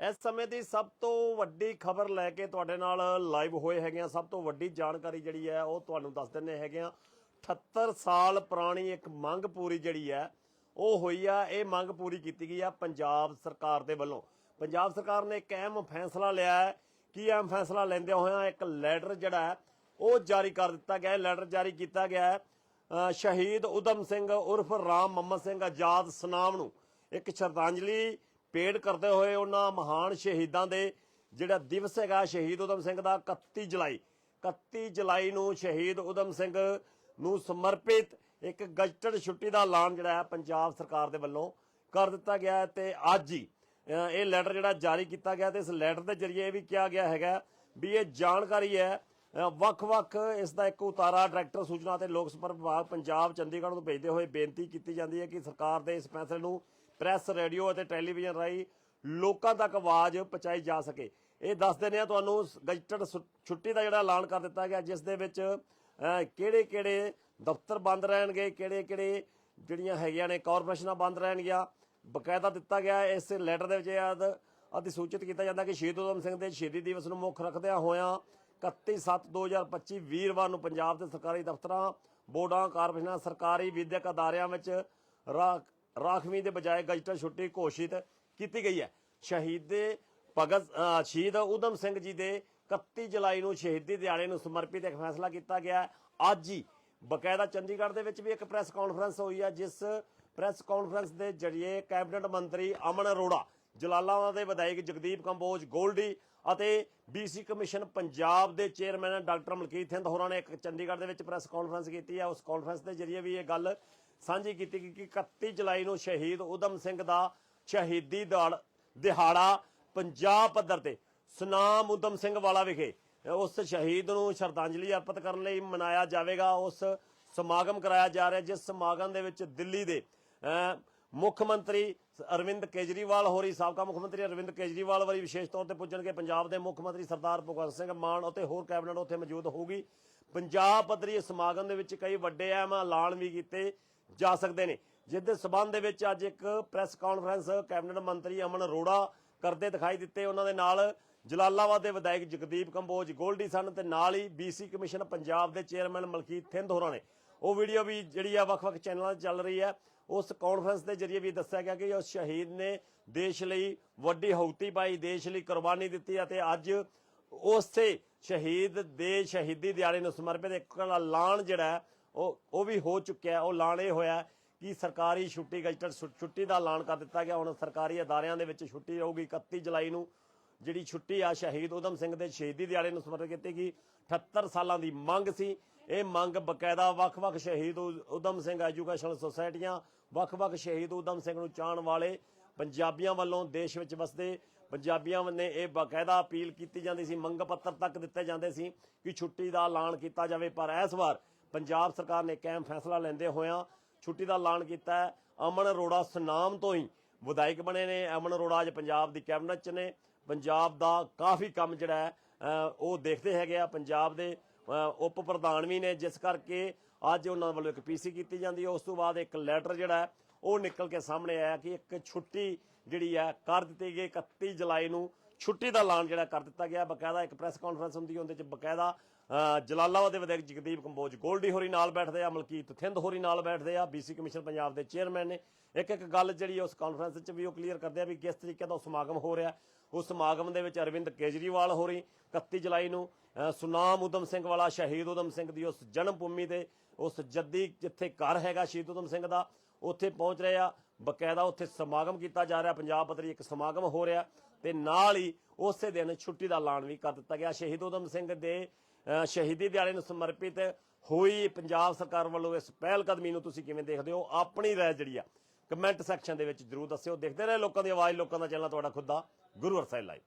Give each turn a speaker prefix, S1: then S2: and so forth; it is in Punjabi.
S1: ਇਸ ਸਮੇਂ ਦੀ ਸਭ ਤੋਂ ਵੱਡੀ ਖਬਰ ਲੈ ਕੇ ਤੁਹਾਡੇ ਨਾਲ ਲਾਈਵ ਹੋਏ ਹੈਗੇ ਆ। ਸਭ ਤੋਂ ਵੱਡੀ ਜਾਣਕਾਰੀ ਜਿਹੜੀ ਹੈ, ਉਹ ਤੁਹਾਨੂੰ ਦੱਸ ਦਿੰਨੇ ਹੈਗੇ ਆ। 78 ਸਾਲ ਪੁਰਾਣੀ ਇੱਕ ਮੰਗ ਪੂਰੀ ਜਿਹੜੀ ਹੈ, ਉਹ ਹੋਈ ਆ। ਇਹ ਮੰਗ ਪੂਰੀ ਕੀਤੀ ਗਈ ਆ ਪੰਜਾਬ ਸਰਕਾਰ ਦੇ ਵੱਲੋਂ। ਪੰਜਾਬ ਸਰਕਾਰ ਨੇ ਇੱਕ ਅਹਿਮ ਫੈਸਲਾ ਲਿਆ ਹੈ। ਕੀ ਅਹਿਮ ਫੈਸਲਾ ਲੈਂਦੇ ਹੋਇਆ ਇੱਕ ਲੈਟਰ ਜਿਹੜਾ ਹੈ, ਉਹ ਜਾਰੀ ਕਰ ਦਿੱਤਾ ਗਿਆ ਹੈ। ਲੈਟਰ ਜਾਰੀ ਕੀਤਾ ਗਿਆ ਹੈ ਸ਼ਹੀਦ ਉਦਮ ਸਿੰਘ ਉਰਫ ਰਾਮ ਮੁਹੰਮਦ ਸਿੰਘ ਆਜ਼ਾਦ ਸਨਾਮ ਨੂੰ। ਇੱਕ ਸ਼ਰਧਾਂਜਲੀ ਪੇਡ ਕਰਦੇ ਹੋਏ ਉਹਨਾਂ ਮਹਾਨ ਸ਼ਹੀਦਾਂ ਦੇ ਜਿਹੜਾ ਦਿਵਸ ਹੈਗਾ ਸ਼ਹੀਦ ਉਦਮ ਸਿੰਘ ਦਾ 31 ਜੁਲਾਈ। 31 ਜੁਲਾਈ ਨੂੰ ਸ਼ਹੀਦ ਉਦਮ ਸਿੰਘ ਨੂੰ ਸਮਰਪਿਤ ਇੱਕ ਗਜਟਡ ਛੁੱਟੀ ਦਾ ਐਲਾਨ ਜਿਹੜਾ ਹੈ ਪੰਜਾਬ ਸਰਕਾਰ ਦੇ ਵੱਲੋਂ ਕਰ ਦਿੱਤਾ ਗਿਆ ਹੈ ਤੇ ਅੱਜ ਹੀ ਇਹ ਲੈਟਰ ਜਿਹੜਾ ਜਾਰੀ ਕੀਤਾ ਗਿਆ ਤੇ ਇਸ ਲੈਟਰ ਦੇ ਜ਼ਰੀਏ ਇਹ ਵੀ ਕਿਹਾ ਗਿਆ ਹੈਗਾ ਵੀ ਇਹ ਜਾਣਕਾਰੀ ਹੈ। ਵੱਖ-ਵੱਖ ਇਸ ਦਾ ਇੱਕ ਉਤਾਰਾ ਡਾਇਰੈਕਟਰ ਸੂਚਨਾ ਤੇ ਲੋਕ ਸੰਪਰਕ ਵਿਭਾਗ ਪੰਜਾਬ ਚੰਡੀਗੜ੍ਹ ਨੂੰ ਭੇਜਦੇ ਹੋਏ ਬੇਨਤੀ ਕੀਤੀ ਜਾਂਦੀ ਹੈ ਕਿ ਸਰਕਾਰ ਦੇ ਇਸ ਫੈਸਲੇ ਨੂੰ ਪ੍ਰੈਸ, ਰੇਡੀਓ ਅਤੇ ਟੈਲੀਵਿਜ਼ਨ ਰਾਹੀਂ ਲੋਕਾਂ ਤੱਕ ਆਵਾਜ਼ ਪਹੁੰਚਾਈ ਜਾ ਸਕੇ। ਇਹ ਦੱਸ ਦਿੰਦੇ ਆ ਤੁਹਾਨੂੰ, ਗਜਟਡ ਛੁੱਟੀ ਦਾ ਜਿਹੜਾ ਐਲਾਨ ਕਰ ਦਿੱਤਾ ਗਿਆ, ਜਿਸ ਦੇ ਵਿੱਚ ਕਿਹੜੇ ਕਿਹੜੇ ਦਫ਼ਤਰ ਬੰਦ ਰਹਿਣਗੇ ਕਿਹੜੇ ਕਿਹੜੇ ਜਿਹੜੀਆਂ ਹੈਗੀਆਂ ਨੇ ਕਾਰਪੋਰੇਸ਼ਨਾਂ ਬੰਦ ਰਹਿਣਗੀਆਂ, ਬਕਾਇਦਾ ਦਿੱਤਾ ਗਿਆ। ਇਸ ਲੈਟਰ ਦੇ ਵਿੱਚ ਇਹ ਅਧਿਸੂਚਿਤ ਕੀਤਾ ਜਾਂਦਾ ਕਿ ਸ਼ਹੀਦ ਉਦਮ ਸਿੰਘ ਦੇ ਸ਼ਹੀਦੀ ਦਿਵਸ ਨੂੰ ਮੁੱਖ ਰੱਖਦਿਆਂ ਹੋਇਆਂ 31/7/2025 ਵੀਰਵਾਰ ਨੂੰ ਪੰਜਾਬ ਦੇ ਸਰਕਾਰੀ ਦਫ਼ਤਰਾਂ, ਬੋਰਡਾਂ, ਕਾਰਪੋਰੇਸ਼ਨਾਂ, ਸਰਕਾਰੀ ਵਿਦਿਅਕ ਅਦਾਰਿਆਂ ਵਿੱਚ ਰਾਖ ਰਾਖਵੀਂ ਦੇ ਬਜਾਏ ਗਜਟਲ ਛੁੱਟੀ ਘੋਸ਼ਿਤ ਕੀਤੀ ਗਈ ਹੈ। ਸ਼ਹੀਦ ਭਗਤ ਸ਼ਹੀਦ ਉਦਮ ਸਿੰਘ ਜੀ ਦੇ 31 ਜੁਲਾਈ ਨੂੰ ਸ਼ਹੀਦੀ ਦਿਹਾੜੇ ਨੂੰ ਸਮਰਪਿਤ ਇੱਕ ਫੈਸਲਾ ਕੀਤਾ ਗਿਆ। ਅੱਜ ਹੀ ਬਕਾਇਦਾ ਚੰਡੀਗੜ੍ਹ ਦੇ ਵਿੱਚ ਵੀ ਇੱਕ ਪ੍ਰੈਸ ਕਾਨਫਰੰਸ ਹੋਈ ਹੈ, ਜਿਸ ਪ੍ਰੈਸ ਕਾਨਫਰੰਸ ਦੇ ਜਰੀਏ ਕੈਬਨਿਟ ਮੰਤਰੀ ਅਮਨ ਅਰੋੜਾ, ਜਲਾਲਾਬਾਦ ਦੇ ਵਿਧਾਇਕ ਜਗਦੀਪ ਕੰਬੋਜ, ਗੋਲਡੀ ਅਤੇ ਬੀਸੀ ਕਮਿਸ਼ਨ ਪੰਜਾਬ ਦੇ ਚੇਅਰਮੈਨ ਡਾਕਟਰ ਮਲਕੀਤ ਸਿੰਘ ਹੋਰਾਂ ਨੇ ਇੱਕ ਚੰਡੀਗੜ੍ਹ ਦੇ ਵਿੱਚ ਪ੍ਰੈਸ ਕਾਨਫਰੰਸ ਕੀਤੀ ਹੈ। ਉਸ ਕਾਨਫਰੰਸ ਦੇ ਜਰੀਏ ਵੀ ਇਹ ਗੱਲ ਸਾਂਝੀ ਕੀਤੀ ਗਈ ਕਿ 31 ਜੁਲਾਈ ਨੂੰ ਸ਼ਹੀਦ ਉਦਮ ਸਿੰਘ ਦਾ ਸ਼ਹੀਦੀ ਦਿਹਾੜ- ਦਿਹਾੜਾ ਪੰਜਾਬ ਪੱਧਰ ਤੇ ਸੁਨਾਮ ਉਦਮ ਸਿੰਘ ਵਾਲਾ ਵਿਖੇ। ਉਸ ਸ਼ਹੀਦ ਨੂੰ ਸ਼ਰਧਾਂਜਲੀ ਅਰਪਿਤ ਕਰਨ ਲਈ ਮਨਾਇਆ ਜਾਵੇਗਾ। ਉਸ ਸਮਾਗਮ ਕਰਾਇਆ ਜਾ ਰਿਹਾ, ਜਿਸ ਸਮਾਗਮ ਦੇ ਵਿੱਚ ਦਿੱਲੀ ਦੇ ਮੁੱਖ ਮੰਤਰੀ ਅਰਵਿੰਦ ਕੇਜਰੀਵਾਲ, ਹੋਰੀ ਸਾਬਕਾ ਮੁੱਖ ਮੰਤਰੀ ਅਰਵਿੰਦ ਕੇਜਰੀਵਾਲ ਵਾਲੀ ਵਿਸ਼ੇਸ਼ ਤੌਰ ਤੇ ਪੁੱਜਣਗੇ। ਪੰਜਾਬ ਦੇ ਮੁੱਖ ਮੰਤਰੀ ਸਰਦਾਰ ਭਗਵੰਤ ਸਿੰਘ ਮਾਨ ਅਤੇ ਹੋਰ ਕੈਬਨਿਟ ਉੱਥੇ ਮੌਜੂਦ ਹੋਊਗੀ। ਪੰਜਾਬ ਪੱਧਰੀ ਇਸ ਸਮਾਗਮ ਦੇ ਵਿੱਚ ਕਈ ਵੱਡੇ ਅਹਿਮ ਐਲਾਨ ਵੀ ਕੀਤੇ ਜਾ ਸਕਦੇ ਨੇ। ਜਿਸ ਦੇ ਸਬੰਧ ਦੇ ਵਿੱਚ ਅੱਜ ਇੱਕ ਪ੍ਰੈਸ ਕਾਨਫਰੰਸ ਕੈਬਨਿਟ ਮੰਤਰੀ ਅਮਨ ਅਰੋੜਾ ਕਰਦੇ ਦਿਖਾਈ ਦਿੱਤੇ। ਉਹਨਾਂ ਦੇ ਨਾਲ ਜਲਾਲਾਬਾਦ ਦੇ ਵਿਧਾਇਕ ਜਗਦੀਪ ਕੰਬੋਜ, ਗੋਲਡੀ ਸਨ ਤੇ ਨਾਲ ਹੀ ਬੀਸੀ ਕਮਿਸ਼ਨ ਪੰਜਾਬ ਦੇ ਚੇਅਰਮੈਨ ਮਲਕੀਤ ਥਿੰਦ ਹੋਰਾਂ ਨੇ। ਉਹ ਵੀਡੀਓ ਵੀ ਜਿਹੜੀ ਆ ਵੱਖ-ਵੱਖ ਚੈਨਲਾਂ 'ਤੇ ਚੱਲ ਰਹੀ ਹੈ। ਉਸ ਕਾਨਫਰੰਸ ਦੇ ਜਰੀਏ ਵੀ ਦੱਸਿਆ ਗਿਆ ਕਿ ਉਸ ਸ਼ਹੀਦ ਨੇ ਦੇਸ਼ ਲਈ ਵੱਡੀ ਹਉਤੀ ਪਾਈ, ਦੇਸ਼ ਲਈ ਕੁਰਬਾਨੀ ਦਿੱਤੀ ਅਤੇ ਅੱਜ ਉਸੇ ਸ਼ਹੀਦ ਦੇ ਸ਼ਹੀਦੀ ਦਿਹਾੜੇ ਨੂੰ ਸਮਰਪਿਤ ਇੱਕ ਐਲਾਨ ਜਿਹੜਾ ਉਹ ਉਹ ਵੀ ਹੋ ਚੁੱਕਿਆ ਉਹ ਐਲਾਨ ਇਹ ਹੋਇਆ ਕਿ ਸਰਕਾਰੀ ਛੁੱਟੀ ਗਜਟਡ ਛੁ- ਛੁੱਟੀ ਦਾ ਐਲਾਨ ਕਰ ਦਿੱਤਾ ਗਿਆ। ਹੁਣ ਸਰਕਾਰੀ ਅਦਾਰਿਆਂ ਦੇ ਵਿੱਚ ਛੁੱਟੀ ਰਹੂਗੀ 31 ਜੁਲਾਈ ਨੂੰ। ਜਿਹੜੀ ਛੁੱਟੀ ਆ ਸ਼ਹੀਦ ਉਦਮ ਸਿੰਘ ਦੇ ਸ਼ਹੀਦੀ ਦਿਹਾੜੇ ਨੂੰ ਸਮਰਪਿਤ ਕੀਤੀ ਗਈ 78 ਸਾਲਾਂ ਦੀ ਮੰਗ ਸੀ। ਇਹ ਮੰਗ ਬਕਾਇਦਾ ਵੱਖ-ਵੱਖ ਸ਼ਹੀਦ ਉ- ਉਦਮ ਸਿੰਘ ਐਜੂਕੇਸ਼ਨ ਸੁਸਾਇਟੀਆਂ, ਵੱਖ-ਵੱਖ ਸ਼ਹੀਦ ਉਦਮ ਸਿੰਘ ਨੂੰ ਚਾਹਣ ਵਾਲੇ ਪੰਜਾਬੀਆਂ ਵੱਲੋਂ ਦੇਸ਼ ਵਿੱਚ ਵਸਦੇ ਪੰਜਾਬੀਆਂ ਨੇ ਇਹ ਬਕਾਇਦਾ ਅਪੀਲ ਕੀਤੀ ਜਾਂਦੀ ਸੀ, ਮੰਗ ਪੱਤਰ ਤੱਕ ਦਿੱਤੇ ਜਾਂਦੇ ਸੀ ਕਿ ਛੁੱਟੀ ਦਾ ਐਲਾਨ ਕੀਤਾ ਜਾਵੇ। ਪਰ ਇਸ ਵਾਰ ਪੰਜਾਬ ਸਰਕਾਰ ਨੇ ਕਾਇਮ ਫੈਸਲਾ ਲੈਂਦੇ ਹੋਇਆਂ ਛੁੱਟੀ ਦਾ ਐਲਾਨ ਕੀਤਾ ਅਮਨ ਅਰੋੜਾ ਸੁਨਾਮ ਤੋਂ ਹੀ ਵਿਧਾਇਕ ਬਣੇ ਨੇ। ਅਮਨ ਅਰੋੜਾ ਅੱਜ ਪੰਜਾਬ ਦੀ ਕੈਬਨਿਟ 'ਚ ਨੇ। ਪੰਜਾਬ ਦਾ ਕਾਫੀ ਕੰਮ ਜਿਹੜਾ ਉਹ ਦੇਖਦੇ ਹੈਗੇ ਆ। ਪੰਜਾਬ ਦੇ ਉਪ ਪ੍ਰਧਾਨ ਵੀ ਨੇ, ਜਿਸ ਕਰਕੇ ਅੱਜ ਉਹਨਾਂ ਵੱਲੋਂ ਇੱਕ ਪੀਸੀ ਕੀਤੀ ਜਾਂਦੀ ਹੈ। ਉਸ ਤੋਂ ਬਾਅਦ ਇੱਕ ਲੈਟਰ ਜਿਹੜਾ ਉਹ ਨਿਕਲ ਕੇ ਸਾਹਮਣੇ ਆਇਆ ਕਿ ਇੱਕ ਛੁੱਟੀ ਜਿਹੜੀ ਹੈ, ਕਰ ਦਿੱਤੀ ਗਈ। 31 ਜੁਲਾਈ ਨੂੰ ਛੁੱਟੀ ਦਾ ਐਲਾਨ ਜਿਹੜਾ ਕਰ ਦਿੱਤਾ ਗਿਆ। ਬਕਾਇਦਾ ਇੱਕ ਪ੍ਰੈਸ ਕਾਨਫਰੰਸ ਹੁੰਦੀ ਹੈ ਉਹਦੇ ਚ ਬਕਾਇਦਾ ਅ, ਜਲਾਲਾਬਾਦ ਦੇ ਵਿਧਾਇਕ ਜਗਦੀਪ ਕੰਬੋਜ ਗੋਲਡੀ ਹੋਰੀ ਨਾਲ ਬੈਠਦੇ ਆ ਮਲਕੀਤ ਥਿੰਦ ਹੋਰੀ ਨਾਲ ਬੈਠਦੇ ਆ ਬੀਸੀ ਕਮਿਸ਼ਨ ਪੰਜਾਬ ਦੇ ਚੇਅਰਮੈਨ ਨੇ। ਇੱਕ ਇੱਕ ਗੱਲ ਜਿਹੜੀ ਉਸ ਕਾਨਫਰੰਸ 'ਚ ਵੀ ਉਹ ਕਲੀਅਰ ਕਰਦੇ ਆ ਵੀ ਕਿਸ ਤਰੀਕੇ ਦਾ ਉਹ ਸਮਾਗਮ ਹੋ ਰਿਹਾ। ਉਸ ਸਮਾਗਮ ਦੇ ਵਿੱਚ ਅਰਵਿੰਦ ਕੇਜਰੀਵਾਲ ਹੋਰੀ 31 ਜੁਲਾਈ ਨੂੰ ਸੁਨਾਮ ਉਦਮ ਸਿੰਘ ਵਾਲਾ ਸ਼ਹੀਦ ਉਦਮ ਸਿੰਘ ਦੀ ਉਸ ਜਨਮ ਭੂਮੀ ਤੇ ਉਸ ਜੱਦੀ ਜਿੱਥੇ ਘਰ ਹੈਗਾ ਸ਼ਹੀਦ ਉਦਮ ਸਿੰਘ ਦਾ ਉੱਥੇ ਪਹੁੰਚ ਰਹੇ ਆ। ਬਕਾਇਦਾ ਉੱਥੇ ਸਮਾਗਮ ਕੀਤਾ ਜਾ ਰਿਹਾ। ਪੰਜਾਬ ਪੱਧਰੀ ਇੱਕ ਸਮਾਗਮ ਹੋ ਰਿਹਾ ਤੇ ਨਾਲ ਹੀ ਉਸੇ ਦਿਨ ਛੁੱਟੀ ਦਾ ਐਲਾਨ ਵੀ ਕਰ ਦਿੱਤਾ ਗਿਆ। ਸ਼ਹੀਦ ਉਦਮ ਸਿੰਘ ਦੇ ਸ਼ਹੀਦੀ ਦਿਹਾੜੇ ਨੂੰ ਸਮਰਪਿਤ ਹੋਈ ਪੰਜਾਬ ਸਰਕਾਰ ਵੱਲੋਂ ਇਸ ਪਹਿਲ ਕਦਮੀ ਨੂੰ ਤੁਸੀਂ ਕਿਵੇਂ ਦੇਖਦੇ ਹੋ? ਆਪਣੀ ਰਾਏ ਜਿਹੜੀ ਆ, ਕਮੈਂਟ ਸੈਕਸ਼ਨ ਦੇ ਵਿੱਚ ਜਰੂਰ ਦੱਸਿਓ। ਦੇਖਦੇ ਰਹੇ ਲੋਕਾਂ ਦੀ ਆਵਾਜ਼, ਲੋਕਾਂ ਦਾ ਚੈਨਲ ਤੁਹਾਡਾ ਖੁਦ ਦਾ, ਗੁਰੂ ਅਰਸਾਈ ਲਾਈਵ।